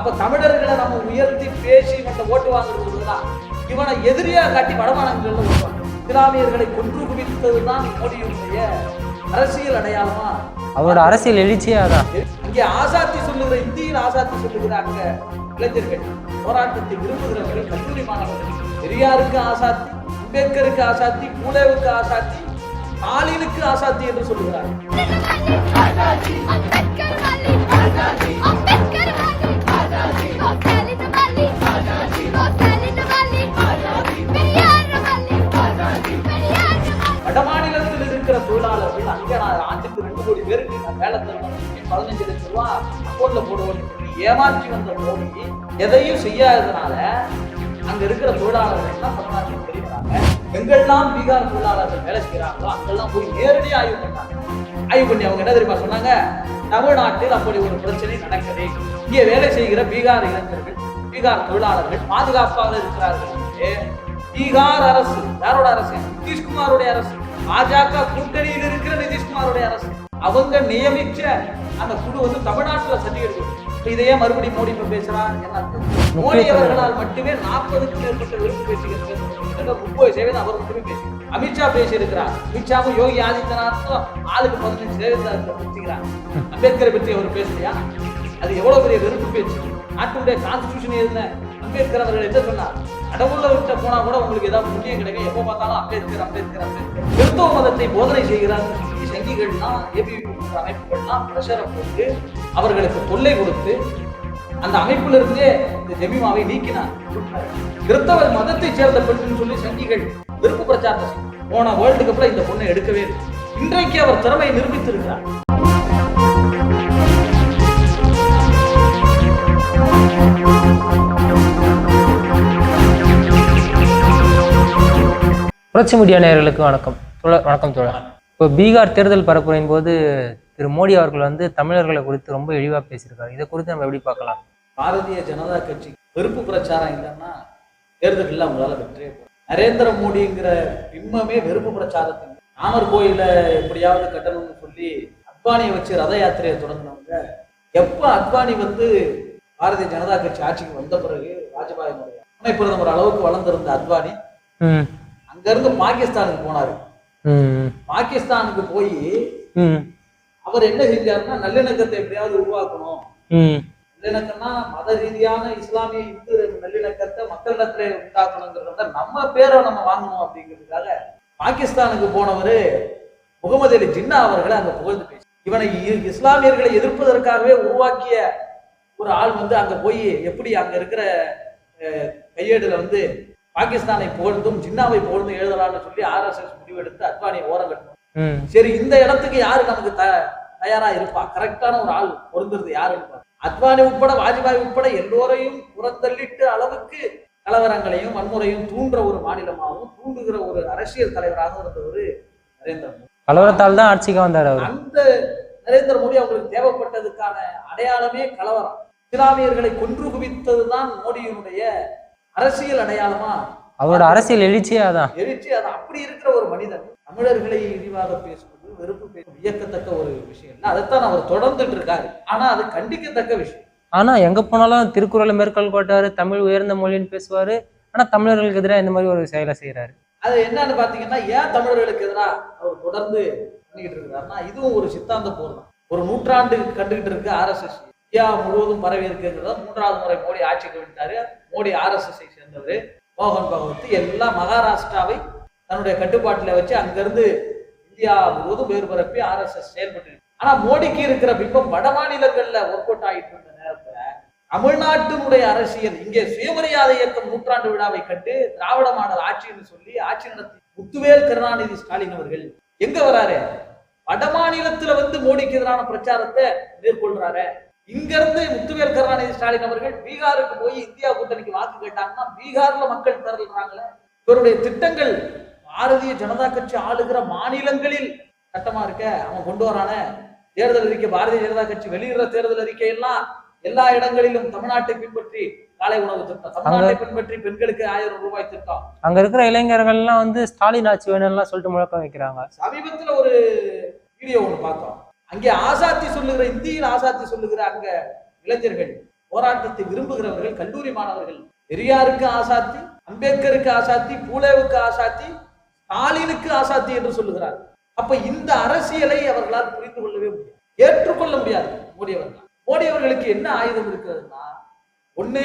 அப்ப தமிழர்களை நம்ம உயர்த்தி பேசி அந்த ஓட்டு வாங்குறதுதான் இவனை எதிரியா காட்டி வடமாநிலங்கள்ல ஓட்டுவாங்க இஸ்லாமியர்களை கொன்று குவித்ததுதான் மோடியுடைய அரசியல் அடையாளமா அவரோட அரசியல் எழுச்சியே அதான் இங்கே ஆசாத்தி சொல்லுகிற இந்தியில் ஆசாத்தி சொல்லுகிற அங்க இளைஞர்கள் போராட்டத்தை விரும்புகிறவர்கள் கல்லூரி மாணவர்கள் பெரியாருக்கு ஆசாத்தி அம்பேத்கருக்கு ஆசாத்தி பூலேவுக்கு ஆசாத்தி ஸ்டாலினுக்கு ஆசாத்தி என்று சொல்லுகிறார்கள் பேருக்கு நான் வேலை தருவேன் பதினஞ்சு லட்சம் ரூபா அக்கௌண்ட்ல போடுவோம் ஏமாற்றி வந்த மோடி எதையும் செய்யாததுனால அங்க இருக்கிற தொழிலாளர்கள் தான் பண்ணாங்க தெரியுறாங்க எங்கெல்லாம் பீகார் தொழிலாளர்கள் வேலை செய்யறாங்களோ அங்கெல்லாம் போய் நேரடியாக ஆய்வு பண்ணாங்க ஆய்வு பண்ணி அவங்க என்ன தெரியுமா சொன்னாங்க? தமிழ்நாட்டில் அப்படி ஒரு பிரச்சனை நடக்குது. இங்கே வேலை செய்கிற பீகார் இளைஞர்கள் பீகார் தொழிலாளர்கள் பாதுகாப்பாக இருக்கிறார்கள் பீகார் அரசு யாரோட அரசு? நிதிஷ்குமாருடைய அரசு. பாஜக கூட்டணியில் இருக்கிற நிதிஷ்குமாருடைய அரசு. அவங்க நியமிச்ச அந்த குழு வந்து தமிழ்நாட்டுல சர்டிபிகேட் இதையே மறுபடியும் மோடி இப்ப என்ன அர்த்தம்? மோடி அவர்களால் மட்டுமே நாற்பதுக்கும் மேற்பட்ட விருப்பு பேசுகிறார் முப்பது சதவீதம் அவர் மட்டுமே பேசுகிறார் அமித்ஷா பேசியிருக்கிறார். அமித்ஷாவும் யோகி ஆதித்யநாத்தும் ஆளுக்கு பதினஞ்சு சதவீதத்தை பேசுகிறார் அம்பேத்கரை பற்றி அவர் பேசலையா? அது எவ்வளவு பெரிய வெறுப்பு பேச்சு. நாட்டுடைய கான்ஸ்டியூஷன் எழுதின அம்பேத்கர் அவர்கள் என்ன சொன்னார்? கடவுள்ல விட்ட போனா கூட உங்களுக்கு ஏதாவது புண்ணியம் கிடைக்கும். எப்போ பார்த்தாலும் அம்பேத்கர் அம்பேத்கர் அம்பேத்கர். கிறிஸ்தவ மதத்தை போதனை செய்கிறார். சொல்லி ஏபிவி போன்ற அமைப்புகள்லாம் ப்ரெஷரை போட்டு அவர்களுக்கு தொல்லை கொடுத்து அந்த அமைப்புல இருந்தே இந்த ஜெமிமாவை நீக்கினார். கிறிஸ்தவ மதத்தை சேர்ந்த பெண்ணுன்னு சொல்லி சங்கிகள் விருப்பு பிரச்சாரத்தை போன வேர்ல்டு கப்ல இந்த பொண்ணை எடுக்கவே இல்லை. இன்றைக்கு அவர் திறமையை நிரூபித்திருக்கிறார். புரட்சி மீடியா நேயர்களுக்கு வணக்கம். வணக்கம் தோழர். இப்போ பீகார் தேர்தல் பரப்புரையின் போது திரு மோடி அவர்கள் வந்து தமிழர்களை குறித்து ரொம்ப இழிவா பேசியிருக்காரு. இதை குறித்து நம்ம எப்படி பார்க்கலாம்? பாரதிய ஜனதா கட்சி வெறுப்பு பிரச்சாரம் இல்லைன்னா தேர்தலில் அவங்களால வெற்றியே நரேந்திர மோடிங்கிற பிம்பமே வெறுப்பு பிரச்சாரத்தின் ராமர் கோயில எப்படியாவது கட்டணும்னு சொல்லி அத்வானியை வச்சு ரத யாத்திரையை தொடங்கினவங்க எப்போ அத்வானி வந்து பாரதிய ஜனதா கட்சி ஆட்சிக்கு வந்த பிறகு வாஜ்பாய் முறையா துணை பிரதமர் அளவுக்கு வளர்ந்திருந்த அத்வானி அங்கிருந்து பாகிஸ்தானுக்கு போனாரு. பாகிஸ்தானுக்கு போய் அவர் என்ன செஞ்சாருன்னா நல்லிணக்கத்தை எப்படியாவது உருவாக்கணும். நல்லிணக்கம்னா மத ரீதியான இஸ்லாமிய இந்து நல்லிணக்கத்தை மக்களிடத்துல உண்டாக்கணுங்கிறத நம்ம பேரை நம்ம வாங்கணும் அப்படிங்கிறதுக்காக பாகிஸ்தானுக்கு போனவர் முகமது அலி ஜின்னா அவர்களை அங்க புகழ்ந்து பேசி. இவனை இஸ்லாமியர்களை எதிர்ப்பதற்காகவே உருவாக்கிய ஒரு ஆள் வந்து அங்க போய் எப்படி அங்க இருக்கிற கையேடுல வந்து பாகிஸ்தானை புகழ்ந்தும் ஜின்னாவை புகழ்ந்தும் எழுதலாம்னு சொல்லி ஆர்எஸ்எஸ் முடிவெடுத்து அத்வானியை ஓரம் கட்டணும் ம். சரி இந்த இடத்துக்கு யாரு நமக்கு த தயாரா இருப்பா? கரெக்டான ஒரு ஆள் பொருந்துறது யாருன்னு. அத்வானி உட்பட வாஜ்பாய் உட்பட எல்லோரையும் புறந்தள்ளிட்டு அளவுக்கு கலவரங்களையும் வன்முறையும் தூண்டுற ஒரு மாநிலமாகவும் தூண்டுகிற ஒரு அரசியல் தலைவராகவும் இருந்தவர் நரேந்திர மோடி. கலவரத்தால் தான் ஆட்சிக்கு வந்தார் அந்த நரேந்திர மோடி அவங்களுக்கு தேவைப்பட்டதுக்கான அடையாளமே கலவரம். இஸ்லாமியர்களை கொன்று குவித்ததுதான் மோடியினுடைய அரசியல் அடையாளமா? அவரோட அரசியல் எழுச்சியே அதான் எழுச்சி அது அப்படி இருக்கிற ஒரு மனிதன் தமிழர்களை இழிவாக பேசுவது வெறுப்பு பேசுவது வியக்கத்தக்க ஒரு விஷயம் இல்லை. அதைத்தான் அவர் தொடர்ந்துட்டு இருக்காரு. ஆனா அது கண்டிக்கத்தக்க விஷயம். ஆனா எங்க போனாலும் திருக்குறளை மேற்கோள் காட்டுவாரு தமிழ் உயர்ந்த மொழின்னு பேசுவாரு. ஆனா தமிழர்களுக்கு எதிராக இந்த மாதிரி ஒரு செயலை செய்யறாரு அது என்னன்னு பாத்தீங்கன்னா ஏன் தமிழர்களுக்கு எதிராக அவர் தொடர்ந்து பண்ணிக்கிட்டு இருக்கிறாருன்னா இதுவும் ஒரு சித்தாந்த போர் தான். ஒரு நூற்றாண்டு கண்டுகிட்டு இருக்கு ஆர்எஸ்எஸ் இந்தியா முழுவதும் பரவி இருக்குங்கிறத மூன்றாவது முறை மோடி ஆட்சிக்கு விட்டாரு மோடி ஆர்எஸ்எஸ்ஐ சேர்ந்தவர். மோகன் பகவத் எல்லாம் மகாராஷ்டிராவை தன்னுடைய கட்டுப்பாட்டுல வச்சு அங்கிருந்து இந்தியா முழுவதும் வேறு பரப்பி ஆர்எஸ்எஸ் செயல்பட்டு ஆனா மோடிக்கு இருக்கிற பிம்பம் வட மாநிலங்கள்ல ஒர்க் அவுட் ஆகிட்டு இருந்த நேரத்துல தமிழ்நாட்டினுடைய அரசியல் இங்கே சுயமரியாதை இயக்கம் நூற்றாண்டு விழாவை கண்டு திராவிட மாடல் ஆட்சின்னு சொல்லி ஆட்சி நடத்தி முத்துவேல் கருணாநிதி ஸ்டாலின் அவர்கள் எங்க வராரு? வட மாநிலத்துல வந்து மோடிக்கு எதிரான பிரச்சாரத்தை மேற்கொள்றாரு. இங்க இருந்து முத்துவேல் கருணாநிதி ஸ்டாலின் அவர்கள் பீகாருக்கு போய் இந்தியா கூட்டணிக்கு வாக்கு கேட்டாங்கன்னா பீகார்ல மக்கள் திரள்றாங்களே. இவருடைய திட்டங்கள் பாரதிய ஜனதா கட்சி ஆளுகிற மாநிலங்களில் சட்டமா இருக்க? அவன் கொண்டு வரான. தேர்தல் அறிக்கை பாரதிய ஜனதா கட்சி வெளியிடுற தேர்தல் அறிக்கை எல்லாம் எல்லா இடங்களிலும் தமிழ்நாட்டை பின்பற்றி காலை உணவு திட்டம். தமிழ்நாட்டை பின்பற்றி பெண்களுக்கு ஆயிரம் ரூபாய் திட்டம். அங்க இருக்கிற இளைஞர்கள்லாம் வந்து ஸ்டாலின் ஆட்சி வேணும்லாம் சொல்லிட்டு முழக்கம் வைக்கிறாங்க. சமீபத்துல ஒரு வீடியோ ஒண்ணு பார்த்தோம். அங்கே ஆசாத்தி சொல்லுகிற இந்தியில் ஆசாத்தி சொல்லுகிற அங்க இளைஞர்கள் போராட்டத்தை விரும்புகிறவர்கள் கல்லூரி மாணவர்கள். பெரியாருக்கு ஆசாத்தி அம்பேத்கருக்கு ஆசாத்தி பூலேவுக்கு ஆசாத்தி ஸ்டாலினுக்கு ஆசாத்தி என்று சொல்லுகிறார்கள் அப்ப இந்த அரசியலை அவர்களால் புரிந்து கொள்ளவே முடியாது. ஏற்றுக்கொள்ள முடியாது மோடி அவர்கள் மோடி அவர்களுக்கு என்ன ஆயுதம் இருக்கிறதுனா ஒண்ணு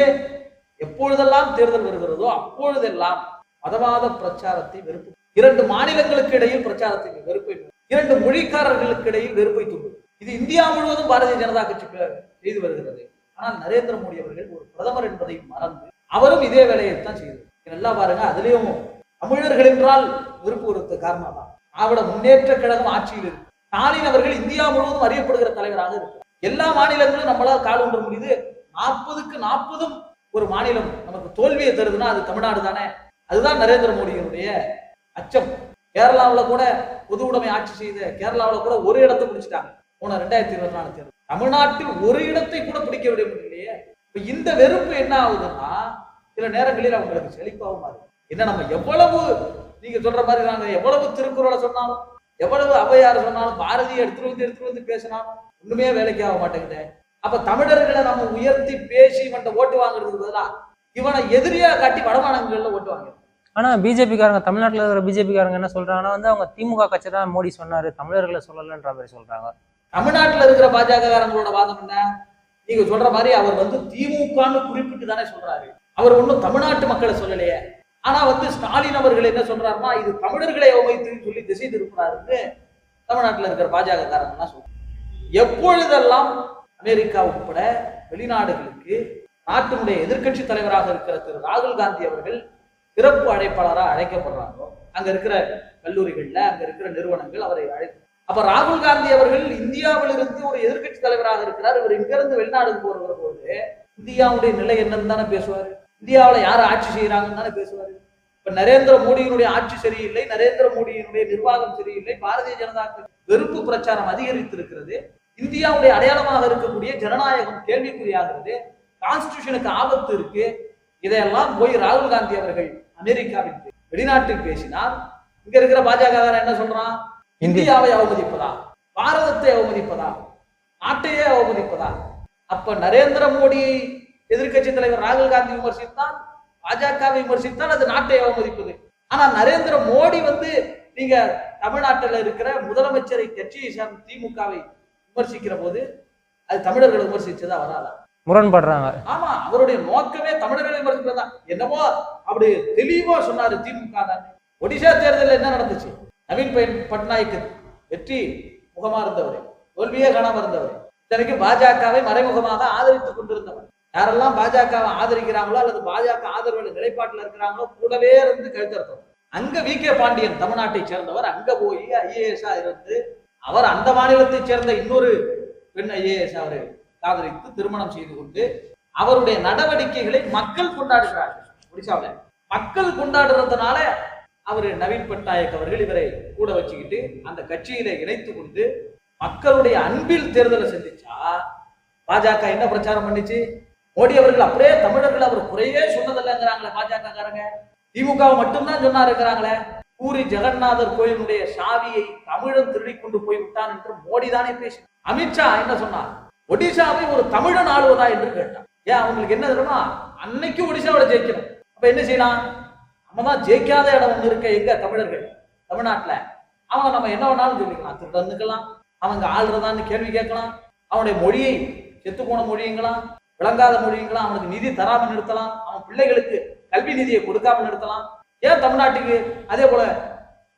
எப்பொழுதெல்லாம் தேர்தல் வருகிறதோ அப்பொழுதெல்லாம் மதவாத பிரச்சாரத்தை வெறுப்பு இரண்டு மாநிலங்களுக்கு இடையில் பிரச்சாரத்தை வெறுப்பை இரண்டு மொழிக்காரர்களுக்கு இடையில் வெறுப்பை தூண்டும். இது இந்தியா முழுவதும் பாரதிய ஜனதா கட்சி செய்து வருகிறது. ஆனால் நரேந்திர மோடி அவர்கள் ஒரு பிரதமர் என்பதை மறந்து அவரும் இதே வேலையை தான் செய்தார் நல்லா பாருங்க அதுலயும் தமிழர்கள் என்றால் வெறுப்பு ஒருத்த காரணம்? தான் திராவிட முன்னேற்ற கழகம் ஆட்சியில் இருக்கு. ஸ்டாலின் அவர்கள் இந்தியா முழுவதும் அறியப்படுகிற தலைவராக இருக்கிறார் எல்லா மாநிலங்களும் நம்மளால் கால் ஊன்ற முடியுது. நாற்பதுக்கு நாற்பதும் ஒரு மாநிலம் நமக்கு தோல்வியை தருதுன்னா அது தமிழ்நாடு தானே? அதுதான் நரேந்திர மோடியினுடைய அச்சம். கேரளாவுல கூட பொது உடைமை ஆட்சி செய்த கேரளாவுல கூட ஒரு இடத்தை பிடிச்சிட்டாங்க போன ரெண்டாயிரத்தி இருபத்தி நாலு தேர்தல். தமிழ்நாட்டில் ஒரு இடத்தை கூட பிடிக்க விட முடியலையே. இப்ப இந்த வெறுப்பு என்ன ஆகுதுன்னா சில நேரங்களில் அவங்களுக்கு செழிப்பாகவும் மாறுது. என்ன நம்ம எவ்வளவு நீங்க சொல்ற மாதிரி நாங்க எவ்வளவு திருக்குறளை சொன்னாலும் எவ்வளவு அவையார் சொன்னாலும் பாரதியை எடுத்துட்டு வந்து எடுத்துட்டு வந்து பேசினாலும் ஒண்ணுமே வேலைக்கு ஆக மாட்டேங்குது. அப்ப தமிழர்களை நம்ம உயர்த்தி பேசி இவன்ட்ட ஓட்டு வாங்குறதுக்கு பதிலா இவனை எதிரியா காட்டி வடமாநிலங்கள்ல ஓட்டு வாங்க ஆனால் பிஜேபிக்காரங்க தமிழ்நாட்டில் இருக்கிற பிஜேபிக்காரங்க என்ன சொல்கிறாங்கன்னா வந்து அவங்க திமுக கட்சி தான் மோடி சொன்னார். தமிழர்களை சொல்லலைன்ற மாதிரி சொல்கிறாங்க தமிழ்நாட்டில் இருக்கிற பாஜககாரங்களோட வாதம் என்ன? நீங்க சொல்ற மாதிரி அவர் வந்து திமுகன்னு குறிப்பிட்டு தானே சொல்றாரு. அவர் ஒன்றும் தமிழ்நாட்டு மக்களை சொல்லலையே. ஆனா வந்து ஸ்டாலின் அவர்கள் என்ன சொல்றாருன்னா இது தமிழர்களை அவமைத்துன்னு சொல்லி திசை திருப்பினாருன்னு தமிழ்நாட்டில் இருக்கிற பாஜக காரங்க சொல்றாங்க. எப்பொழுதெல்லாம் அமெரிக்கா உட்பட வெளிநாடுகளுக்கு நாட்டினுடைய எதிர்க்கட்சி தலைவராக இருக்கிற திரு ராகுல் காந்தி அவர்கள் சிறப்பு அழைப்பாளராக அழைக்கப்படுறாங்களோ அங்க இருக்கிற கல்லூரிகள்ல அங்க இருக்கிற நிறுவனங்கள் அவரை அழைத்து அப்ப ராகுல் காந்தி அவர்கள் இந்தியாவில் இருந்து ஒரு எதிர்க்கட்சி தலைவராக இருக்கிறார். இவர் இங்கிருந்து வெளிநாடுக்கு போகிற போது இந்தியாவுடைய நிலை என்னன்னு தானே பேசுவாரு. இந்தியாவில் யார் ஆட்சி செய்யறாங்கன்னு தானே பேசுவாரு. இப்ப நரேந்திர மோடியினுடைய ஆட்சி சரியில்லை நரேந்திர மோடியினுடைய நிர்வாகம் சரியில்லை பாரதிய ஜனதா வெறுப்பு பிரச்சாரம் அதிகரித்திருக்கிறது. இந்தியாவுடைய அடையாளமாக இருக்கக்கூடிய ஜனநாயகம் கேள்விக்குறியாகிறது. கான்ஸ்டியூஷனுக்கு ஆபத்து இருக்கு. இதையெல்லாம் போய் ராகுல் காந்தி அவர்கள் அமெரிக்காவில் வெளிநாட்டில் பேசினார் இங்க இருக்கிற பாஜக என்ன சொல்றான்? இந்தியாவை அவமதிப்பதா? பாரதத்தை அவமதிப்பதா? நாட்டையே அவமதிப்பதா? அப்ப நரேந்திர மோடி எதிர்க்கட்சி தலைவர் ராகுல் காந்தி விமர்சித்தால் பாஜகவை விமர்சித்தால் அது நாட்டை அவமதிப்பது. ஆனா நரேந்திர மோடி வந்து நீங்க தமிழ்நாட்டில் இருக்கிற முதலமைச்சரை கட்சியை சேர்ந்த திமுகவை விமர்சிக்கிற போது அது தமிழர்களை விமர்சிச்சதா வராதா? முரண்படுறாங்க. ஆமா அவருடைய நோக்கமே தமிழர்களை மறுக்கிறதா என்னமோ அப்படி தெளிவா சொன்னாரு திமுக ஒடிசா தேர்தலில் என்ன நடந்துச்சு? நவீன் பயன் பட்நாயக் வெற்றி முகமா இருந்தவர் தோல்வியே காணாம இருந்தவர். இத்தனைக்கு பாஜகவை மறைமுகமாக ஆதரித்துக் கொண்டிருந்தவர். யாரெல்லாம் பாஜகவை ஆதரிக்கிறாங்களோ அல்லது பாஜக ஆதரவு நிலைப்பாட்டில் இருக்கிறாங்களோ கூடவே இருந்து கழுத்தறுத்தவர் அங்க வி. கே. பாண்டியன் தமிழ்நாட்டை சேர்ந்தவர். அங்க போய் ஐஏஎஸ்ஆ இருந்து அவர் அந்த மாநிலத்தை சேர்ந்த இன்னொரு பெண் ஐஏஎஸ் அவரை. காதலித்து திருமணம் செய்து கொண்டு அவருடைய நடவடிக்கைகளை மக்கள் கொண்டாடுகிறார்கள் ஒடிசாவில். மக்கள் கொண்டாடுறதுனால அவர் நவீன் பட்நாயக் அவர்கள் இவரை கூட வச்சுக்கிட்டு அந்த கட்சியில இணைத்து கொண்டு மக்களுடைய அன்பில் தேர்தலை சந்திச்சா பாஜக என்ன பிரச்சாரம் பண்ணிச்சு? மோடி அவர்கள் அப்படியே தமிழர்கள் அவர் குறையே சொன்னதில்லைங்கிறாங்களே பாஜக காரங்க திமுக மட்டும்தான் சொன்னாருங்கிறாங்களே பூரி ஜெகநாதர் கோயிலுடைய சாவியை தமிழன் திருடி கொண்டு போய் விட்டான் என்று மோடி தானே பேசி அமித்ஷா என்ன சொன்னார்? ஒடிசாவை ஒரு தமிழன் ஆளுவதா என்று கேட்டான். ஏன் அவங்களுக்கு என்ன தெரியுமா? அன்னைக்கு ஒடிசாவோட ஜெயிக்கணும். அப்ப என்ன செய்யலாம்? நம்ம தான் ஜெயிக்காத இடம் ஒன்று இருக்க எங்க? தமிழர்கள். தமிழ்நாட்டுல. அவங்க நம்ம என்ன வேணாலும் சொல்லிக்கலாம் திருடந்துக்கலாம் அவங்க ஆள்றதான்னு கேள்வி கேட்கலாம். அவனுடைய மொழியை செத்து போன மொழியுங்களாம் விளங்காத மொழியுங்களாம் அவனுக்கு நிதி தராம நிறுத்தலாம். அவன் பிள்ளைகளுக்கு கல்வி நிதியை கொடுக்காம நிறுத்தலாம். ஏன் தமிழ்நாட்டுக்கு அதே போல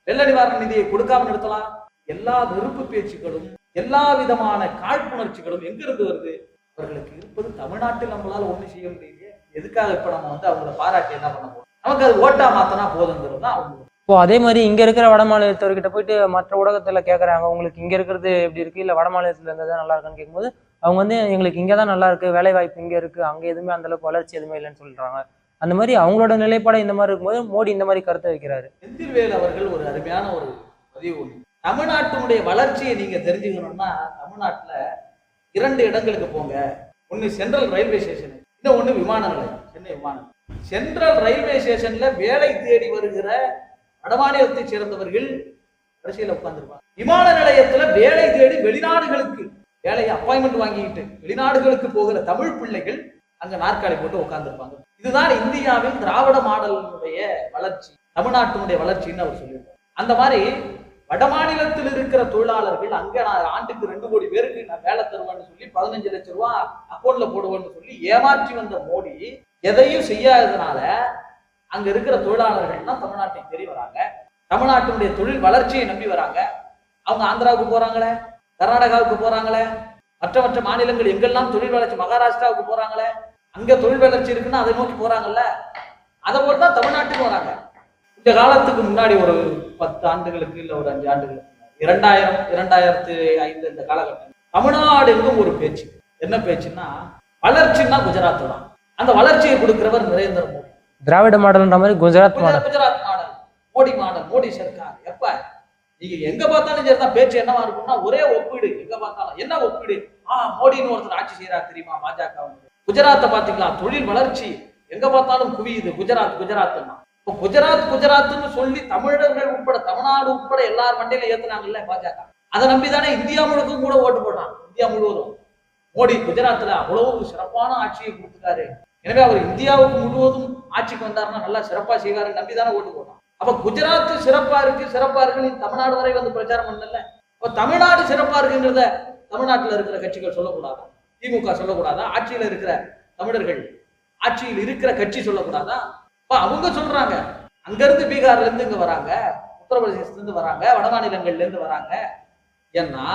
வெள்ள நிவாரண நிதியை கொடுக்காம நிறுத்தலாம்? எல்லா வெறுப்பு பேச்சுக்களும் எல்லா விதமான காழ்ப்புணர்ச்சிகளும் எங்க இருந்து வருது? அவர்களுக்கு இருப்பது தமிழ்நாட்டில் நம்மளால ஒண்ணு செய்ய முடியலையே. எதுக்காக இப்ப நம்ம வந்து அவங்கள பாராட்டி என்ன பண்ண போறோம்? நமக்கு அது ஓட்டா மாத்தனா போதுங்கிறது தான் அவங்க இப்போ அதே மாதிரி இங்க இருக்கிற வட மாநிலத்தவர்கிட்ட போயிட்டு மற்ற ஊடகத்துல கேக்குறாங்க உங்களுக்கு இங்க இருக்கிறது எப்படி இருக்கு? இல்ல வட மாநிலத்துல இருந்தது நல்லா இருக்கான்னு கேட்கும்போது அவங்க வந்து எங்களுக்கு இங்க தான் நல்லா இருக்கு வேலை வாய்ப்பு இங்க இருக்கு அங்க எதுவுமே அந்த அளவுக்கு வளர்ச்சி எதுவுமே இல்லைன்னு சொல்றாங்க. அந்த மாதிரி அவங்களோட நிலைப்பாடு இந்த மாதிரி இருக்கும்போது மோடி இந்த மாதிரி கருத்தை வைக்கிறாரு. செந்தில்வேல் அவர்கள் ஒரு அருமையான ஒரு பதிவு ஒண்ணு. தமிழ்நாட்டினுடைய வளர்ச்சியை நீங்க தெரிஞ்சுக்கணும்னா தமிழ்நாட்டுல இரண்டு இடங்களுக்கு போங்க. ஒன்னு சென்ட்ரல் ரயில்வே ஸ்டேஷன் இன்னும் ஒண்ணு விமான நிலையம் சென்னை விமானம் சென்ட்ரல் ரயில்வே ஸ்டேஷன்ல வேலை தேடி வருகிற வடமாநிலத்தை சேர்ந்தவர்கள் வரிசையில உட்கார்ந்துருப்பாங்க. விமான நிலையத்துல வேலை தேடி வெளிநாடுகளுக்கு வேலையை அப்பாயின்மெண்ட் வாங்கிட்டு வெளிநாடுகளுக்கு போகிற தமிழ் பிள்ளைகள் அங்க நாற்காலி போட்டு உட்கார்ந்துருப்பாங்க. இதுதான் இந்தியாவின் திராவிட மாடலினுடைய வளர்ச்சி தமிழ்நாட்டினுடைய வளர்ச்சின்னு அவர் சொல்லியிருக்காரு. அந்த மாதிரி வட மாநிலத்தில் இருக்கிற தொழிலாளர்கள் அங்க நான் ஆண்டுக்கு ரெண்டு கோடி பேருக்கு நான் வேலை தருவேன்னு சொல்லி பதினஞ்சு லட்சம் ரூபாய் அக்கௌண்ட்ல போடுவேன்னு சொல்லி ஏமாற்றி வந்த மோடி எதையும் செய்யாததுனால அங்க இருக்கிற தொழிலாளர்கள்லாம் தமிழ்நாட்டை தேடி வராங்க. தமிழ்நாட்டினுடைய தொழில் வளர்ச்சியை நம்பி வராங்க. அவங்க ஆந்திராவுக்கு போறாங்களே கர்நாடகாவுக்கு போறாங்களே மற்ற மற்ற மாநிலங்கள் எங்கெல்லாம் தொழில் வளர்ச்சி மகாராஷ்டிராவுக்கு போறாங்களே அங்க தொழில் வளர்ச்சி இருக்குன்னா அதை நோக்கி போறாங்கல்ல? அதை போல தான் தமிழ்நாட்டுக்கு வராங்க. இந்த காலத்துக்கு முன்னாடி ஒரு பத்து ஆண்டுகளுக்கு இல்ல ஒரு அஞ்சு ஆண்டுகளுக்கு இரண்டாயிரம் இரண்டாயிரத்து ஐந்து இந்த காலகட்டம். தமிழ்நாடு எங்கும் ஒரு பேச்சு. என்ன பேச்சுன்னா வளர்ச்சின்னா குஜராத் தான் அந்த வளர்ச்சியை கொடுக்கிறவர் நரேந்திர மோடி. திராவிட மாடல்ன்ற மாதிரி Gujarat model. Gujarat model. Modi model Modi Sarkar. எப்ப? நீங்க எங்க பார்த்தாலும் சரிதான் பேச்சு என்னவா இருக்கும்னா ஒரே ஒப்பீடு. எங்க பார்த்தாலும். என்ன ஒப்பீடு? ஆ மோடின்னு ஒருத்தர் ஆட்சி செய்யறாரு தெரியுமா பாஜக குஜராத்தை பாத்தீங்களா தொழில் வளர்ச்சி. எங்க பார்த்தாலும் குவியுது. குஜராத் குஜராத்னா குஜராத் குஜராத்னு சொல்லி தமிழர்கள் உட்பட தமிழ்நாடு உட்பட எல்லார் மண்டையில ஏத்துனாங்கல்ல பாஜக. அதை நம்பிதானே இந்தியா முழுக்கும் கூட ஓட்டு போடுறான் இந்தியா முழுவதும். மோடி குஜராத்ல அவ்வளவு சிறப்பான ஆட்சியை கொடுத்துட்டாரு. எனவே அவர் இந்தியாவுக்கு முழுவதும் ஆட்சிக்கு வந்தாருன்னா நல்லா சிறப்பா செய்வாரு நம்பிதானே ஓட்டு போடுறான் அப்ப குஜராத் சிறப்பா இருக்கு சிறப்பா இருக்குன்னு தமிழ்நாடு வரை வந்து பிரச்சாரம் பண்ணல. அப்ப தமிழ்நாடு சிறப்பா இருக்குங்கிறத தமிழ்நாட்டுல இருக்கிற கட்சிகள் சொல்லக்கூடாதா? திமுக சொல்லக்கூடாதா? ஆட்சியில இருக்கிற தமிழர்கள் ஆட்சியில் இருக்கிற கட்சி சொல்லக்கூடாதா? அவங்க சொல்றாங்க. அங்க இருந்து பீகார்ல இருந்து இங்க வராங்க. உத்தரப்பிரதேசத்துல இருந்து வராங்க. வடமாநிலங்கள்ல இருந்து வராங்க. ஏன்னா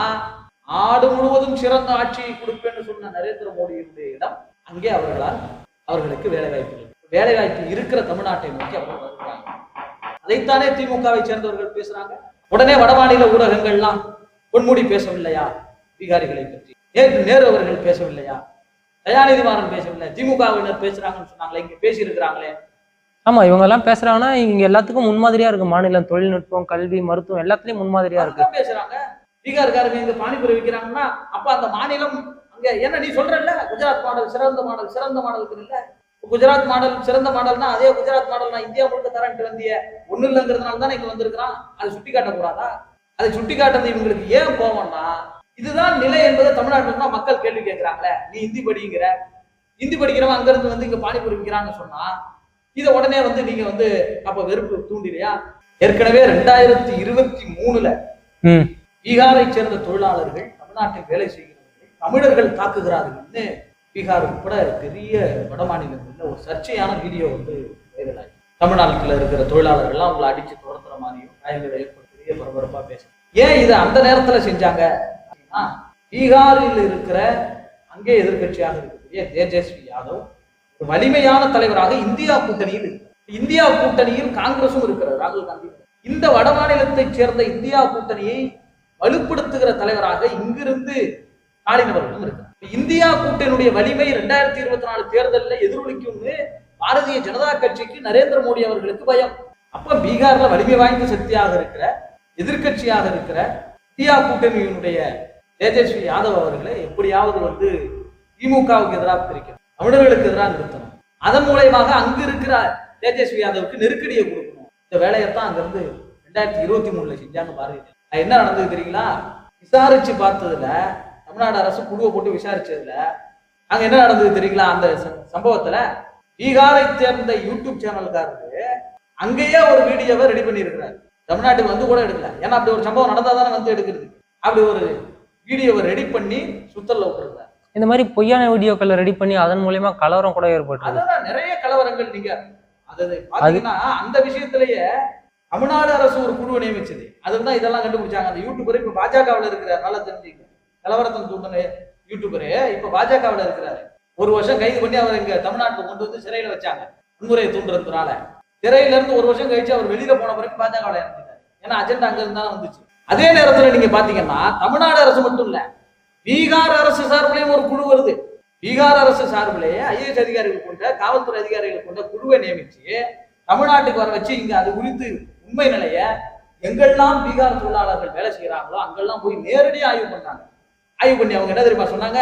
நாடு முழுவதும் சிறந்த ஆட்சியை கொடுப்பேன்னு சொன்ன நரேந்திர மோடியினுடைய இடம் அங்கே அவர்களால் அவர்களுக்கு வேலை வாய்ப்பு வேலை வாய்ப்பு இருக்கிற தமிழ்நாட்டை நோக்கி அவர்கள் வருகிறாங்க. அதைத்தானே திமுகவை சேர்ந்தவர்கள் பேசுறாங்க? உடனே வடமாநில ஊடகங்கள்லாம் பொன்முடி பேசவில்லையா? பீகாரிகளை பற்றி. நேற்று நேரு அவர்கள் பேசவில்லையா? தயாநிதி மாறன் பேசவில்லை. திமுகவினர் பேசுறாங்கன்னு சொன்னாங்களே இங்க பேசியிருக்கிறாங்களே. ஆமாம் ஆமா இவங்க எல்லாம் பேசுறாங்கன்னா இங்க எல்லாத்துக்கும் முன்மாதிரியா இருக்கு. மாநிலம் தொழில்நுட்பம் கல்வி மருத்துவம் எல்லாத்துலயும் முன்மாதிரியா இருக்கு. பேசுறாங்க. பீகார்காரங்க இங்க பானிபுரி விற்கிறாங்கன்னா அப்ப அந்த மாநிலம் அங்க என்ன நீ சொல்றல குஜராத் மாடல் சிறந்த மாடல் சிறந்த மாடல் இருக்குல்ல குஜராத் மாடல் சிறந்த மாடல்னா அதே குஜராத் மாடல் நான் இந்தியா முழுக்க தரேன்ட்டு வந்திய ஒண்ணு இல்லைங்கிறதுனால தான் இங்க வந்திருக்கிறான். அதை சுட்டி காட்டக்கூடாதா அதை சுட்டி காட்டுறது இவங்களுக்கு ஏன் கோவம்னா இதுதான் நிலை என்பதை தமிழ்நாட்டில் தான் மக்கள் கேள்வி கேட்கிறாங்களே. நீ ஹிந்தி படிங்கிற ஹிந்தி படிக்கிறவன் அங்க இருந்து வந்து இங்க பானிபுரி விற்கிறான்னு சொன்னா இதை உடனே வந்து நீங்க வந்து அப்ப வெறுப்பு தூண்டிலையா ஏற்கனவே ரெண்டாயிரத்தி இருபத்தி மூணுல பீகாரை சேர்ந்த தொழிலாளர்கள் தமிழ்நாட்டில் வேலை செய்கிறவர்கள் தமிழர்கள் தாக்குகிறார்கள்னு பீகார் உட்பட பெரிய வட மாநிலங்கள்ல ஒரு சர்ச்சையான வீடியோ வந்து வைரலாகி தமிழ்நாட்டில் இருக்கிற தொழிலாளர்கள்லாம் அவங்களை அடிச்சு துரத்துற மாதிரியும் காயங்களை ஏற்படுத்தி பெரிய பரபரப்பா பேச ஏன் இதை அந்த நேரத்துல செஞ்சாங்க? அப்படின்னா பீகாரில் இருக்கிற அங்கே எதிர்க்கட்சியாக இருக்கக்கூடிய தேஜஸ்வி யாதவ் வலிமையான தலைவராக இந்தியா கூட்டணியில் இந்தியா கூட்டணியில் காங்கிரசும் இருக்கிறது ராகுல் காந்தி. இந்த வட மாநிலத்தைச் சேர்ந்த இந்தியா கூட்டணியை வலுப்படுத்துகிற தலைவராக இங்கிருந்து நாடினவர்களும் இருக்கிறார் இந்தியா கூட்டணியுடைய வலிமை ரெண்டாயிரத்தி இருபத்தி நாலு தேர்தலில் எதிரொலிக்கும்னு பாரதிய ஜனதா கட்சிக்கு நரேந்திர மோடி அவர்களுக்கு பயம். அப்ப பீகார்ல வலிமை வாய்ந்த சக்தியாக இருக்கிற எதிர்க்கட்சியாக இருக்கிற இந்தியா கூட்டணியினுடைய தேஜஸ்வி யாதவ் அவர்களை எப்படியாவது வந்து திமுகவுக்கு எதிராக பிரிக்கிறார் தமிழர்களுக்கு எதிராக நிறுத்தணும். அதன் மூலயமாக அங்கு இருக்கிற தேஜஸ்வி யாதவுக்கு நெருக்கடியை கொடுக்கணும். இந்த வேலையைத்தான் அங்கிருந்து ரெண்டாயிரத்தி இருபத்தி மூணுல செஞ்சாங்க பாருங்க அது என்ன நடந்தது தெரியுங்களா? விசாரிச்சு பார்த்ததுல தமிழ்நாடு அரசு குழுவை போட்டு விசாரிச்சதுல அங்க என்ன நடந்தது தெரியுங்களா? அந்த சம்பவத்துல பீகாரை சேர்ந்த யூடியூப் சேனல்காரரு அங்கேயே ஒரு வீடியோவை ரெடி பண்ணியிருக்கிறாரு. தமிழ்நாட்டுக்கு வந்து கூட எடுக்கல. ஏன்னா அப்படி ஒரு சம்பவம் நடந்தா தானே வந்து எடுக்கிறது. அப்படி ஒரு வீடியோவை ரெடி பண்ணி சுத்தல்ல விட்டுருந்தார் இந்த மாதிரி பொய்யான வீடியோக்களை ரெடி பண்ணி அதன் மூலியமா கலவரம் கூட ஏற்பட்டு நிறைய கலவரங்கள் நீங்க அது அந்த விஷயத்திலேயே தமிழ்நாடு அரசு ஒரு குழுவை நியமிச்சது. அதுதான் இதெல்லாம் கண்டுபிடிச்சாங்க. அந்த யூடியூபர் இப்ப பாஜகவுல இருக்கிறார் நல்லா கலவரத்தை கலவரத்தின் யூடியூபரு இப்ப பாஜகவுல இருக்கிறாரு. ஒரு வருஷம் கைது பண்ணி அவர் இங்க தமிழ்நாட்டுல கொண்டு வந்து சிறையில வச்சாங்க. வன்முறையை தூண்டுறதுனால. சிறையில இருந்து ஒரு வருஷம் கழிச்சு அவர் வெளியில போன பிறகு பாஜகவில் இறந்துட்டாரு. ஏன்னா அஜெண்டா அங்க இருந்தாலும் வந்துச்சு. அதே நேரத்துல நீங்க பாத்தீங்கன்னா தமிழ்நாடு அரசு மட்டும் இல்லை பீகார் அரசு சார்பிலையும் ஒரு குழு வருது. பீகார் அரசு சார்பிலேயே ஐஏஎஸ் அதிகாரிகள் கொண்ட காவல்துறை அதிகாரிகள் கொண்ட குழுவை நியமிச்சு தமிழ்நாட்டுக்கு வர வச்சு இங்க அது குறித்து உண்மை நிலைய எங்கெல்லாம் பீகார் தொழிலாளர்கள் வேலை செய்யறாங்களோ அங்கெல்லாம் போய் நேரடியாக ஆய்வு பண்ணாங்க. ஆய்வு பண்ணி அவங்க என்ன தெரியுமா சொன்னாங்க?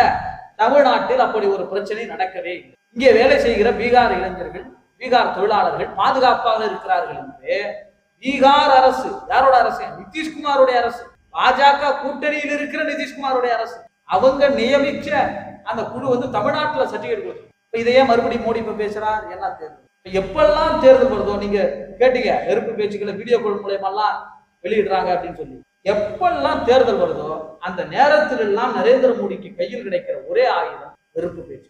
தமிழ்நாட்டில் அப்படி ஒரு பிரச்சனை நடக்கவே இல்லை. இங்கே வேலை செய்கிற பீகார் இளைஞர்கள் பீகார் தொழிலாளர்கள் பாதுகாப்பாக இருக்கிறார்கள் என்று பீகார் அரசு யாரோட அரசு? நிதிஷ்குமாருடைய அரசு. பாஜக கூட்டணியில் இருக்கிற நிதிஷ்குமாருடைய அரசு. அவங்க நியமிச்ச அந்த குழு வந்து தமிழ்நாட்டில் சர்டிஃபிகேட் கொடுத்து இப்போ இதையே மறுபடியும் மோடி இப்போ பேசுறார் என்ன தேர்தல்? இப்போ எப்பெல்லாம் தேர்தல் வருதோ நீங்க கேட்டீங்க வெறுப்பு பேச்சுக்களை கால் மூலயமெல்லாம் வெளியிடுறாங்க அப்படின்னு சொல்லி. எப்பெல்லாம் தேர்தல் வருதோ அந்த நேரத்தில் எல்லாம் நரேந்திர மோடிக்கு கையில் கிடைக்கிற ஒரே ஆயுதம் வெறுப்பு பேச்சு.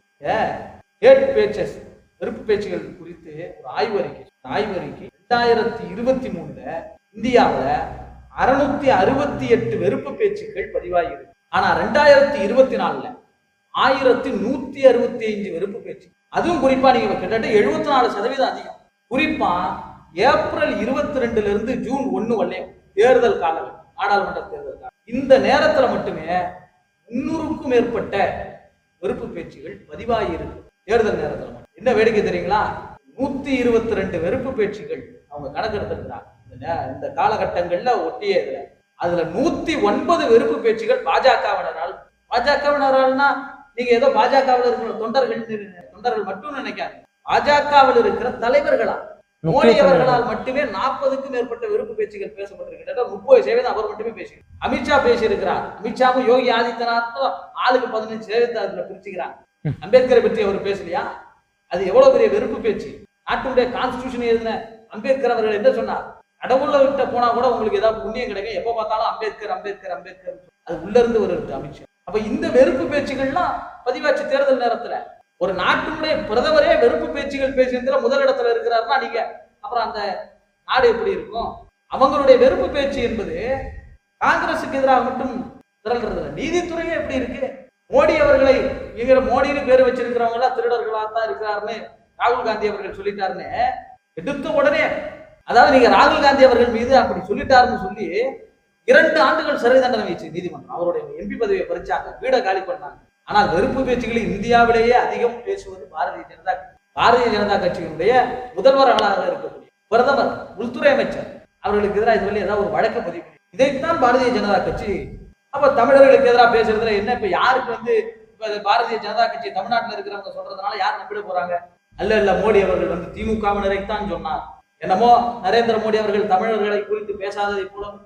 ஹேட் பேச்சஸ் வெறுப்பு பேச்சுகள் குறித்து ஒரு ஆய்வறிக்கை ஆய்வறிக்கை ரெண்டாயிரத்தி இருபத்தி மூணுல இந்தியாவில் அறுநூத்தி அறுபத்தி எட்டு வெறுப்பு பேச்சுக்கள் பதிவாகிருக்கு ஆனா ரெண்டாயிரத்தி இருபத்தி நாலுல ஆயிரத்தி நூத்தி அறுபத்தி ஐந்து வெறுப்பு பேச்சு. அதுவும் குறிப்பா நீங்க கிட்டத்தட்ட எழுபத்தி நாலு சதவீதம் அதிகம். குறிப்பா ஏப்ரல் இருபத்தி ரெண்டுல இருந்து ஜூன் ஒன்னு வரலையும் தேர்தல் காலம் நாடாளுமன்ற தேர்தல் காலம் இந்த நேரத்துல மட்டுமே முன்னூறுக்கும் மேற்பட்ட வெறுப்பு பேச்சுகள் பதிவாகி இருக்கு. தேர்தல் நேரத்துல மட்டும். என்ன வேடிக்கை தெரியுங்களா? நூத்தி இருபத்தி ரெண்டு வெறுப்பு பேச்சுகள் அவங்க கணக்கெடுத்திருக்கிறாங்க. இந்த நே- இந்த காலகட்டங்கள்ல ஒட்டிய இதுல. அதுல நூத்தி ஒன்பது வெறுப்பு பேச்சுகள் பாஜகவினரால். பாஜகவினரால்னா நீங்க ஏதோ பாஜகவில் இருக்கிற தொண்டர்கள் தொண்டர்கள் மட்டும் நினைக்காது பாஜகவில் இருக்கிற தலைவர்களா? மோடி அவர்களால் மட்டுமே நாற்பதுக்கும் மேற்பட்ட வெறுப்பு பேச்சுகள் பேசப்பட்டிருக்கின்றன. முப்பது சதவீதம் அவர் மட்டுமே பேசி அமித்ஷா பேசியிருக்கிறார். அமித்ஷாவும் யோகி ஆதித்யநாத்தும் ஆளுக்கு பதினஞ்சு சதவீதத்தை அதுல பிரிச்சுக்கிறாங்க. அம்பேத்கரை பற்றி அவர் பேசலையா? அது எவ்வளவு பெரிய வெறுப்பு பேச்சு? நாட்டுடைய கான்ஸ்டிடியூஷன் எழுதின அம்பேத்கர் அவர்கள் என்ன சொன்னார்? கடவுள்ல விட்ட போனா கூட உங்களுக்கு ஏதாவது புண்ணியம் கிடைக்கும். எப்ப பார்த்தாலும் அம்பேத்கர் அம்பேத்கர் அம்பேத்கர். அது உள்ள இருந்து வருது அமித்ஷா. அப்ப இந்த வெறுப்பு பேச்சுகள்லாம் பதிவாச்சு தேர்தல் நேரத்துல. ஒரு நாட்டினுடைய பிரதமரே வெறுப்பு பேச்சுகள் பேசுகிற முதலிடத்துல இருக்கிறாருன்னா நீங்க. அப்புறம் அந்த நாடு எப்படி இருக்கும்? அவங்களுடைய வெறுப்பு பேச்சு என்பது காங்கிரசுக்கு எதிராக மட்டும் திரள்றது நீதித்துறையே எப்படி இருக்கு? மோடி அவர்களை இவங்க மோடின்னு பேர் வச்சிருக்கிறவங்க எல்லாம் திருடர்களாக தான் இருக்கிறாருன்னு ராகுல் காந்தி அவர்கள் சொல்லிட்டாருன்னு எடுத்த உடனே அதாவது நீங்க ராகுல் காந்தி அவர்கள் மீது அப்படி சொல்லிட்டாருன்னு சொல்லி இரண்டு ஆண்டுகள் சிறை தண்டனை வச்சு நீதிமன்றம். அவருடைய எம்பி பதவியை பறிச்சாங்க வீடை காலி பண்ணாங்க. ஆனால் வெறுப்பு பேச்சுகளை இந்தியாவிலேயே அதிகம் பேசுவது பாரதிய ஜனதா பாரதிய ஜனதா கட்சியினுடைய முதல்வர்களாக இருக்கக்கூடிய பிரதமர் உள்துறை அமைச்சர் அவர்களுக்கு எதிராக இதுவரை ஏதாவது ஒரு வழக்கு பதிவு. இதைத்தான் பாரதிய ஜனதா கட்சி. அப்ப தமிழர்களுக்கு எதிராக பேசுறதுல என்ன? இப்ப யாருக்கு வந்து இப்ப பாரதிய ஜனதா கட்சி தமிழ்நாட்டுல இருக்கிறவங்க சொல்றதுனால யார் நம்பிட போறாங்க? அல்ல இல்ல மோடி அவர்கள் வந்து திமுகவினரைத்தான் சொன்னார். என்னமோ நரேந்திர மோடி அவர்கள் தமிழர்களை குறித்து பேசாததை போலவும்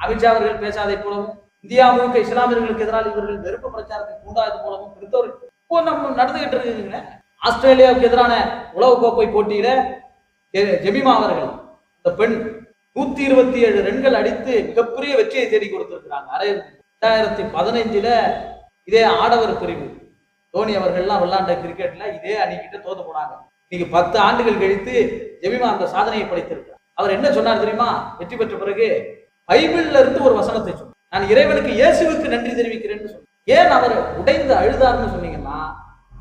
அமித்ஷா அவர்கள் பேசாதை போலவும் இந்தியா முழுக்க இஸ்லாமியர்களுக்கு எதிராக இவர்கள் வெறுப்பு பிரச்சாரத்தை தூண்டாதது போலவும் கிறிஸ்தவர்கள் இப்போ நம்ம நடந்துகிட்டு இருக்குங்களே ஆஸ்திரேலியாவுக்கு எதிரான உலகக்கோப்பை போட்டியில ஜெ- ஜெமிமா அவர்கள் இந்த பெண் நூத்தி இருபத்தி ஏழு ரன்கள் அடித்து மிகப்பெரிய வெற்றியை தேடி கொடுத்திருக்கிறாங்க அரை ரெண்டாயிரத்தி பதினைஞ்சுல இதே ஆடவர் பிரிவு. தோனி அவர்கள்லாம் விளையாண்ட கிரிக்கெட்ல இதே அணிக்கிட்ட தோத்து போனாங்க. இன்னைக்கு பத்து ஆண்டுகள் கழித்து ஜெமிமா அந்த சாதனையை படைத்திருக்கிறார். அவர் என்ன சொன்னார் தெரியுமா? வெற்றி பெற்ற பிறகு பைபிள்ல இருந்து ஒரு வசனத்தை சொன்னார். நான் இறைவனுக்கு இயேசுவுக்கு நன்றி தெரிவிக்கிறேன்னு சொன்னேன் ஏன் அவர் உடைந்து அழுதார்னு சொன்னீங்கன்னா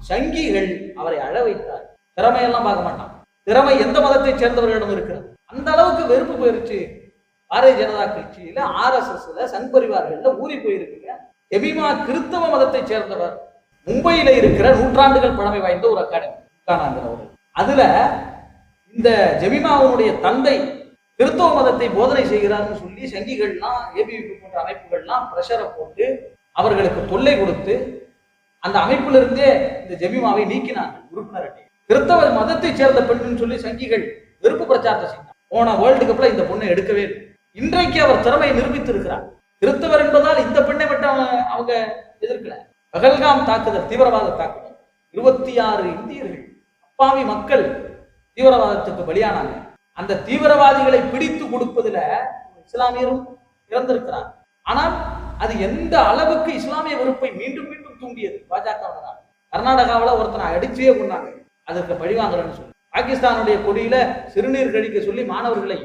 சங்கிகள் அவரை அழ வைத்தார். திறமையெல்லாம் பார்க்க மாட்டான். திறமை எந்த மதத்தை சேர்ந்தவர்களிடம் இருக்கிறது? அந்த அளவுக்கு வெறுப்பு போயிருச்சு. பாரதிய ஜனதா கட்சியில ஆர்எஸ்எஸ்ல சங் பரிவார்கள்ல ஊறி போயிருக்குங்க. எபிமா கிறிஸ்தவ மதத்தை சேர்ந்தவர். மும்பையில இருக்கிற நூற்றாண்டுகள் பழமை வாய்ந்த ஒரு அகாடமி ஒரு அதுல இந்த ஜெமிமாவுடைய தந்தை கிறிஸ்தவ மதத்தை போதனை செய்கிறார்னு சொல்லி சங்கிகள்லாம் ஏபிவிபி போன்ற அமைப்புகள்லாம் பிரஷரை போட்டு அவர்களுக்கு தொல்லை கொடுத்து அந்த அமைப்பிலிருந்தே இந்த ஜெமிமாவை நீக்கினாங்க உறுப்பினர்கிட்ட கிறிஸ்தவ மதத்தை சேர்ந்த பெண்ணுன்னு சொல்லி சங்கிகள் வெறுப்பு பிரச்சாரத்தை செய்தார் போன வேர்ல்டு கப்ல இந்த பொண்ணை எடுக்கவே இல்லை. இன்றைக்கு அவர் திறமையை நிரூபித்திருக்கிறார். கிறிஸ்தவர் என்பதால் இந்த பெண்ணை மட்டும் அவங்க எதிர்க்கல. பகல்காம் தாக்குதல் தீவிரவாத தாக்குதல். இருபத்தி ஆறு இந்தியர்கள் அப்பாவி மக்கள் தீவிரவாதத்துக்கு பலியானாங்க. அந்த தீவிரவாதிகளை பிடித்து கொடுப்பதுல இஸ்லாமியரும் இறந்திருக்கிறார். ஆனால் அது எந்த அளவுக்கு இஸ்லாமிய வெறுப்பை மீண்டும் மீண்டும் தூண்டியது? பாஜகவினரால் கர்நாடகாவில் ஒருத்தனை அடிச்சே கொண்டாங்க அதற்கு பழிவாங்கலன்னு சொல்லி. பாகிஸ்தானுடைய கொடியில சிறுநீர் கழிக்க சொல்லி மாணவர்களை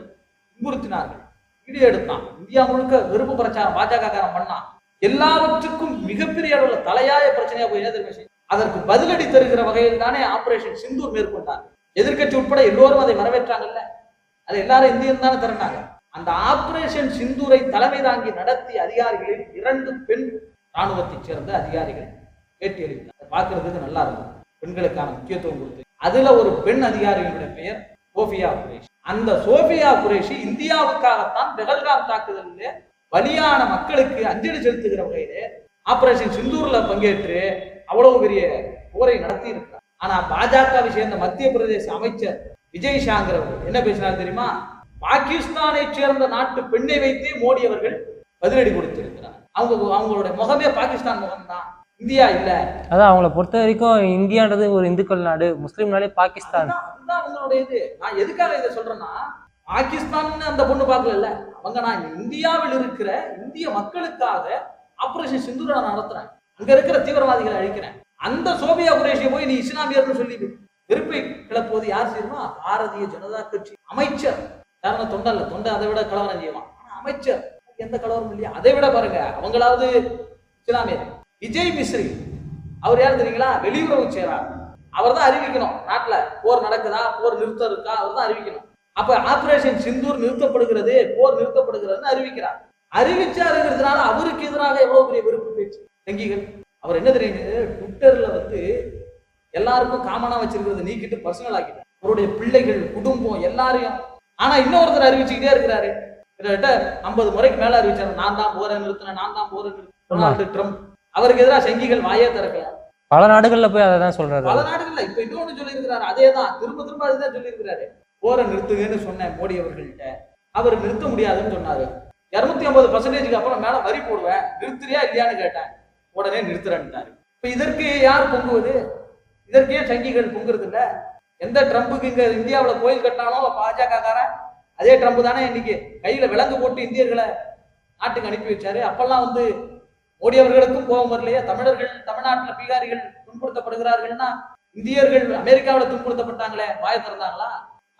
துன்புறுத்தினார்கள் வீடியோ எடுத்தான். இந்தியா முழுக்க வெறுப்பு பிரச்சாரம் பாஜக காரம் பண்ணான். எல்லாவற்றுக்கும் மிகப்பெரிய அளவில் தலையாய பிரச்சனையா போய் என்ன தெரியுமா அதற்கு பதிலடி தருகிற வகையில் தானே ஆபரேஷன் சிந்தூர் மேற்கொண்டார் எதிர்க்கட்சி உட்பட எல்லோரும் அதை வரவேற்றாங்கல்ல? அது எல்லாரும் இந்தியன் தானே திறனாங்க அந்த ஆபரேஷன் சிந்தூரை தலைமை தாங்கி நடத்திய அதிகாரிகளில் இரண்டு பெண் ராணுவத்தைச் சேர்ந்த அதிகாரிகள் பேட்டி அளித்தார் அதை நல்லா இருக்கும். பெண்களுக்கான முக்கியத்துவம் கொடுத்து. அதுல ஒரு பெண் அதிகாரிகளுடைய பெயர் சோஃபியா குரேஷி. அந்த சோஃபியா குரேஷி இந்தியாவுக்காகத்தான் பெகல்காம் தாக்குதலில் பலியான மக்களுக்கு அஞ்சலி செலுத்துகிற வகையிலே ஆபரேஷன் சிந்தூர்ல பங்கேற்று அவ்வளவு பெரிய போரை நடத்தி இருக்கிறார் ஆனா பாஜகவை சேர்ந்த மத்திய பிரதேச அமைச்சர் விஜய் ஷாங்கிறவர் என்ன பேசினார் தெரியுமா? பாகிஸ்தானை சேர்ந்த நாட்டு பெண்ணை வைத்தே மோடி அவர்கள் பதிலடி கொடுத்திருக்கிறார். அவங்க அவங்களுடைய முகமே பாகிஸ்தான் முகம்தான். இந்தியா இல்ல. அதான் அவங்கள பொறுத்த வரைக்கும் இந்தியான்றது ஒரு இந்துக்கள் நாடு முஸ்லீம்னாலே பாகிஸ்தான். அதுதான் இது. நான் எதுக்காக இதை சொல்றேன்னா பாகிஸ்தான் அந்த பொண்ணு பார்க்கல அவங்க நான் இந்தியாவில் இருக்கிற இந்திய மக்களுக்காக ஆபரேஷன் சிந்துரா நடத்துறேன். அங்க இருக்கிற தீவிரவாதிகளை அழிக்கிறேன். அந்த சோபியா குரேஷிய போய் நீ இஸ்லாமியர்னு சொல்லி திருப்பி கிளப்புவது யார் செய்யுமா பாரதிய ஜனதா கட்சி அமைச்சர். காரணம் தொண்டை இல்ல தொண்டை அதை விட கலவரம் செய்வான் ஆனா அமைச்சர். எந்த கலவரம் இல்லையா? அதை விட பாருங்க அவங்களாவது இஸ்லாமியர். விஜய் மிஸ்ரி அவர் யார் தெரியுங்களா? வெளியுறவு செயலாளர். அவர் தான் அறிவிக்கணும். நாட்டுல போர் நடக்குதா? போர் நிறுத்தம் இருக்கா? அவர் தான் அறிவிக்கணும். அப்ப ஆபரேஷன் சிந்தூர் நிறுத்தப்படுகிறது போர் நிறுத்தப்படுகிறதுன்னு அறிவிக்கிறார். அறிவிச்சாருங்கிறதுனால அவருக்கு எதிராக எவ்வளவு பெரிய விருப்பம் தங்கிகள். அவர் என்ன தெரியுங்க ட்விட்டர்ல வந்து எல்லாருக்கும் காமனா வச்சிருக்கிறத நீக்கிட்டு பர்சனல் ஆக்கிட்டார். அவருடைய பிள்ளைகள் குடும்பம் எல்லாரையும். ஆனா இன்னொருத்தர் அறிவிச்சுக்கிட்டே இருக்கிறாரு. கிட்டத்தட்ட ஐம்பது முறைக்கு மேல அறிவிச்சாரு. நான் தான் போறேன் நிறுத்தினேன் நான் தான் போறேன் டொனால்டு ட்ரம்ப். அவருக்கு எதிராக சங்கிகள் வாயே திறக்கல. பல நாடுகள்ல போய் அதை தான் சொல்றாரு. பல நாடுகள்ல. இப்ப இன்னொன்னு சொல்லி இருக்கிறாரு அதே தான் திரும்ப திரும்ப அதுதான் சொல்லி இருக்கிறாரு போற நிறுத்துங்கன்னு சொன்னேன் மோடி அவர்கள்ட்ட அவர் நிறுத்த முடியாதுன்னு சொன்னாரு. இருநூத்தி ஐம்பது பர்சன்டேஜ்க்கு அப்புறம் மேல வரி போடுவேன். நிறுத்துறியா இல்லையான்னு கேட்டேன். உடனே நிறுத்துறேன்ட்டாரு இப்ப இதற்கு யார் பொங்குவது? இதற்கு ஏன் சங்கிகள் பொங்குறது இல்ல எந்த ட்ரம்புக்கு இங்க இந்தியாவில் கோயில் கட்டினாலும் பாஜக காரன் அதே ட்ரம்ப் தானே இன்னைக்கு கையில விலங்கு போட்டு இந்தியர்களை நாட்டுக்கு அனுப்பி வச்சாரு. அப்பெல்லாம் வந்து மோடி அவர்களுக்கும் கோபம் வரலையே? தமிழர்கள் தமிழ்நாட்டில் பீகாரிகள் துன்புறுத்தப்படுகிறார்கள்னா இந்தியர்கள் அமெரிக்காவில் துன்புறுத்தப்பட்டாங்களே? வாய திறந்தாங்களா?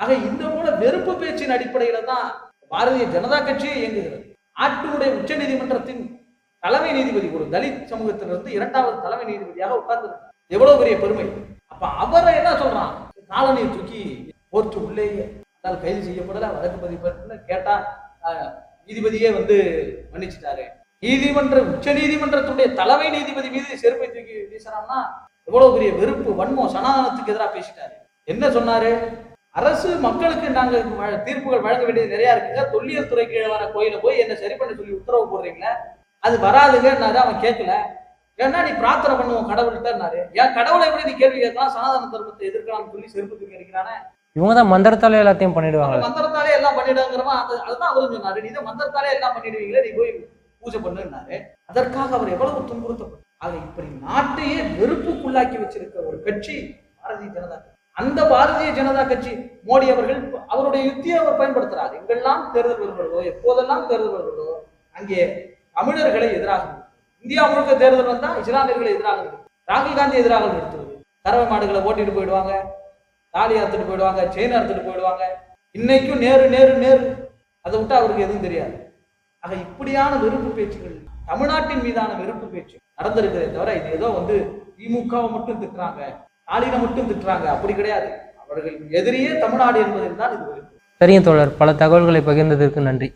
ஆக இந்த போல வெறுப்பு பேச்சின் அடிப்படையில தான் பாரதிய ஜனதா கட்சியே இயங்குகிறது. நாட்டினுடைய உச்ச நீதிமன்றத்தின் தலைமை நீதிபதி ஒரு தலித் சமூகத்திலிருந்து இரண்டாவது தலைமை நீதிபதியாக உட்கார்ந்து எவ்வளவு பெரிய பெருமை. அப்ப அவரை என்ன சொல்றான்? காலனியை தூக்கி போர்த்து உள்ளேயே. அதால் கைது செய்யப்படல வழக்கு பதிவு பண்ணல. கேட்டா நீதிபதியே வந்து மன்னிச்சிட்டாரு. நீதிமன்ற உச்ச நீதிமன்றத்துடைய தலைமை நீதிபதி மீது செருப்பை தூக்கி வீசுறான்னா எவ்வளவு பெரிய வெறுப்பு வன்மம் சனாதனத்துக்கு எதிராக பேசிட்டாரு. என்ன சொன்னாரு? அரசு மக்களுக்கு நாங்கள் தீர்ப்புகள் வழங்க வேண்டியது நிறைய இருக்குங்க. தொல்லியல் துறை கீழே வர கோயில போய் என்ன சரி பண்ண சொல்லி உத்தரவு போடுறீங்களே. அது வராதுங்கன்னாரு அவன் கேட்கல ஏன்னா நீ பிரார்த்தனை பண்ணுவோம் கடவுள்கிட்டனாரு ஏன் கடவுளை எப்படி நீ கேள்வி கேட்கலாம் சனாதன தர்மத்தை எதிர்க்கலாம்னு சொல்லி செருப்பு தூக்கி அடிக்கிறானே இவங்க தான் மந்திரத்தால எல்லாத்தையும் பண்ணிடுவாங்க. மந்திரத்தாலே எல்லாம் பண்ணிடுங்கிறவன் அது அதுதான் அவரும் சொன்னாரு. நீ தான் மந்திரத்தாலே எல்லாம் பண்ணிடுவீங்களே நீ போய் பூஜை பண்ணுன்னாரு. அதற்காக அவர் எவ்வளவு துன்புறுத்தப்பட்டார். ஆக இப்படி நாட்டையே வெறுப்புக்குள்ளாக்கி வச்சிருக்க ஒரு கட்சி பாரதிய ஜனதா. அந்த பாரதிய ஜனதா கட்சி மோடி அவர்கள் அவருடைய யுத்தியை அவர் பயன்படுத்துறார். எங்கெல்லாம் தேர்தல் வருகிறதோ எப்போதெல்லாம் தேர்தல் வருகிறதோ அங்கே தமிழர்களை எதிராக இந்தியா முழுக்க தேர்தல் வந்தா இஸ்லாமியர்களை எதிராக ராகுல் காந்தி எதிராக நிறுத்துவது. கறவை மாடுகளை ஓட்டிட்டு போயிடுவாங்க. தாலி அறுத்துட்டு போயிடுவாங்க. செயின் அறுத்துட்டு போயிடுவாங்க. இன்னைக்கும் நேரு நேரு நேரு. அதை விட்டு அவருக்கு எதுவும் தெரியாது. ஆக இப்படியான வெறுப்பு பேச்சுகள் தமிழ்நாட்டின் மீதான வெறுப்பு பேச்சு நடந்திருக்கிறதே தவிர இது ஏதோ வந்து திமுகவை மட்டும் திட்டுறாங்க ஸ்டாலினை மட்டும் திட்டுறாங்க. அப்படி கிடையாது. அவர்கள் எதிரியே தமிழ்நாடு என்பதில் தான் இது வெறுப்பு. சரிங்க தோழர். பல தகவல்களை பகிர்ந்ததற்கு நன்றி.